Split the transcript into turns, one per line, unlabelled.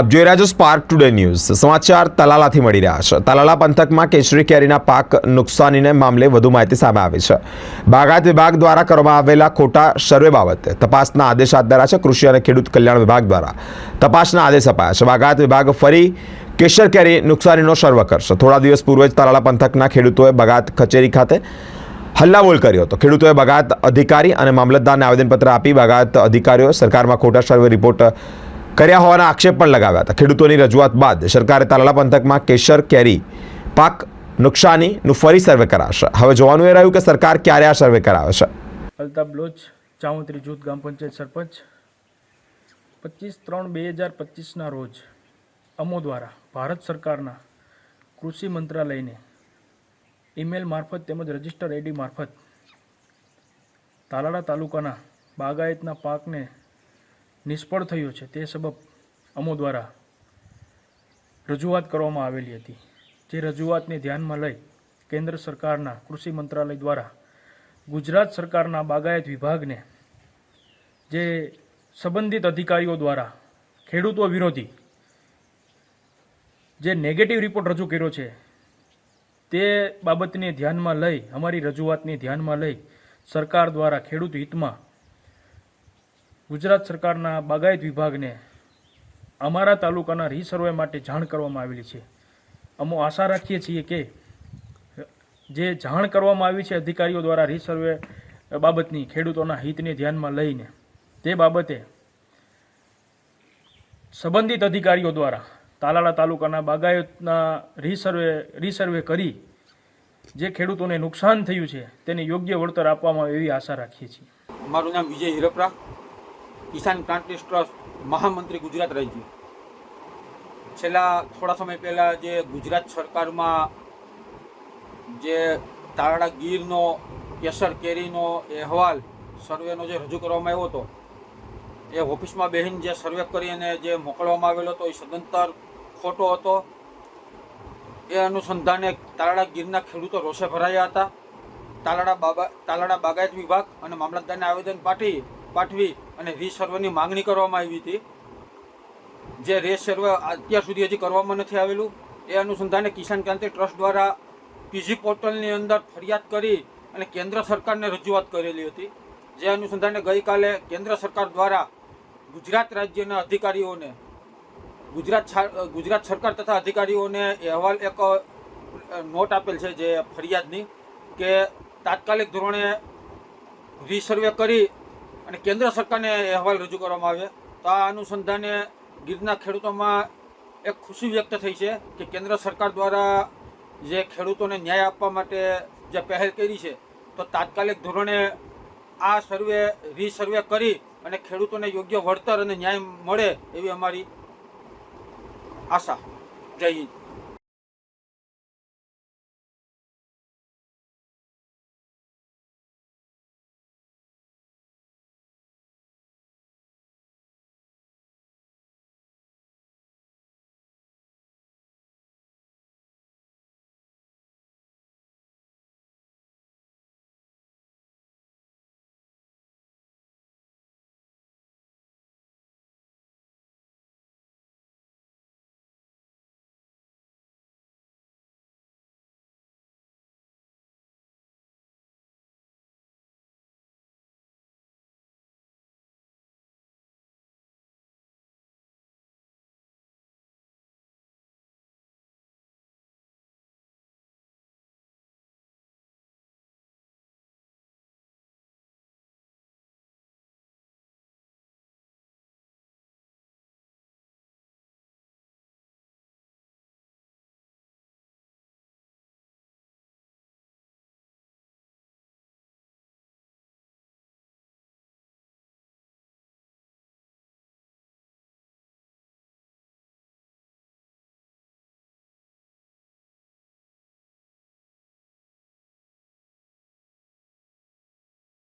આપ જોઈ રહ્યા છો સ્પાર્ક ટુડે ન્યૂઝ સમાચાર તલાલાથી મળી રહ્યા છે. તલાલા પંથકમાં કેસરી કેરીના પાક નુકસાનીને મામલે વધુ માહિતી સામે આવી છે. બાગાયત વિભાગ દ્વારા કરવામાં આવેલા ખોટા સર્વે બાબતે તપાસના આદેશ હાથ ધર્યા છે. કૃષિ અને ખેડૂત કલ્યાણ વિભાગ દ્વારા તપાસના આદેશ અપાયા છે. બાગાયત વિભાગ ફરી કેસર કેરી નુકસાનીનો સર્વે કરશે. થોડા દિવસ પૂર્વે જ તલાલા પંથકના ખેડૂતોએ બગાત કચેરી ખાતે હલ્લાબોલ કર્યો હતો. ખેડૂતોએ બગાત અધિકારી અને મામલતદારને આવેદનપત્ર આપી બગાત અધિકારીઓએ સરકારમાં ખોટા સર્વે રિપોર્ટ કર્યા હોવાના આક્ષેપ પણ લગાવ્યા હતા. ખેડૂતોની રજૂઆત બાદ સરકારે તાલાલા પંથકમાં કેસર કેરી, પાક નુકસાનીનું ફરી સર્વે કરાશે હવે જોવાનું એ રહ્યું કે સરકાર ક્યારે આ સર્વે કરાવે છે.
અલ્તાફ લોચ ચામોત્રી જૂથ, ગ્રામ પંચાયત સરપંચ. પચીસ ત્રણ બે હજાર પચીસના રોજ અમો દ્વારા ભારત સરકારના કૃષિ મંત્રાલયને ઈમેલ મારફત તેમજ રજિસ્ટર આઈડી મારફત તાલાળા તાલુકાના બાગાયતના પાકને નિષ્ફળ થયો છે તે સબબ અમો દ્વારા રજૂઆત કરવામાં આવેલી હતી. જે રજૂઆતને ધ્યાનમાં લઈ કેન્દ્ર સરકારના કૃષિ મંત્રાલય દ્વારા ગુજરાત સરકારના બાગાયત વિભાગને જે સંબંધિત અધિકારીઓ દ્વારા ખેડૂતો વિરોધી જે નેગેટિવ રિપોર્ટ રજૂ કર્યો છે તે બાબતને ધ્યાનમાં લઈ, અમારી રજૂઆતને ધ્યાનમાં લઈ સરકાર દ્વારા ખેડૂત હિતમાં ગુજરાત સરકારના બાગાયત વિભાગને અમારા તાલુકાના રીસર્વે માટે જાણ કરવામાં આવેલી છે. અમો આશા રાખીએ છીએ કે જે જાણ કરવામાં આવી છે અધિકારીઓ દ્વારા રીસર્વે બાબતની ખેડૂતોના હિતને ધ્યાનમાં લઈને તે બાબતે સંબંધિત અધિકારીઓ દ્વારા તાલાળા તાલુકાના બાગાયતના રીસર્વે રીસર્વે કરી જે ખેડૂતોને નુકસાન થયું છે તેને યોગ્ય વળતર આપવામાં એવી આશા રાખીએ છીએ.
અમારું નામ વિજય હિરપરા. કિસાન પ્લાન્ટેશ ટ્રસ્ટ મહામંત્રી ગુજરાત રાજ્ય છેલ્લા થોડા સમય પહેલાં જે ગુજરાત સરકારમાં જે તારડા ગીરનો, કેસર કેરીનો અહેવાલ સર્વેનો જે રજૂ કરવામાં આવ્યો હતો, એ ઓફિસમાં બેહીને જે સર્વે કરીને જે મોકલવામાં આવેલો હતો, એ સદંતર ખોટો હતો. એ અનુસંધાને તાલાડા ગીરના ખેડૂતો રોષે ભરાયા હતા. તાલાડા બાબા, તાલાડા બાગાયત વિભાગ અને મામલતદારને આવેદન પાઠવી પાઠવી અને રીસર્વેની માંગણી કરવામાં આવી હતી. જે રેસ સર્વે અત્યાર સુધી હજી કરવામાં નથી આવેલું, એ અનુસંધાને કિસાન ક્રાંતિ ટ્રસ્ટ દ્વારા પીજી પોર્ટલની અંદર ફરિયાદ કરી અને કેન્દ્ર સરકારને રજૂઆત કરેલી હતી. જે અનુસંધાને ગઈકાલે કેન્દ્ર સરકાર દ્વારા ગુજરાત રાજ્યના અધિકારીઓને, ગુજરાત ગુજરાત સરકાર તથા અધિકારીઓને અહેવાલ એક નોટ આપેલ છે જે ફરિયાદની કે તાત્કાલિક ધોરણે રીસર્વે કરી અને કેન્દ્ર સરકારને અહેવાલ રજૂ કરવામાં આવે તો આ અનુસંધાને ગીરના ખેડૂતોમાં એક ખુશી વ્યક્ત થઈ છે કે કેન્દ્ર સરકાર દ્વારા જે ખેડૂતોને ન્યાય આપવા માટે જે પહેલ કરી છે, તો તાત્કાલિક ધોરણે આ સર્વે, રીસર્વે કરી અને ખેડૂતોને યોગ્ય વળતર અને ન્યાય મળે એવી અમારી આશા. જય હિન્દ.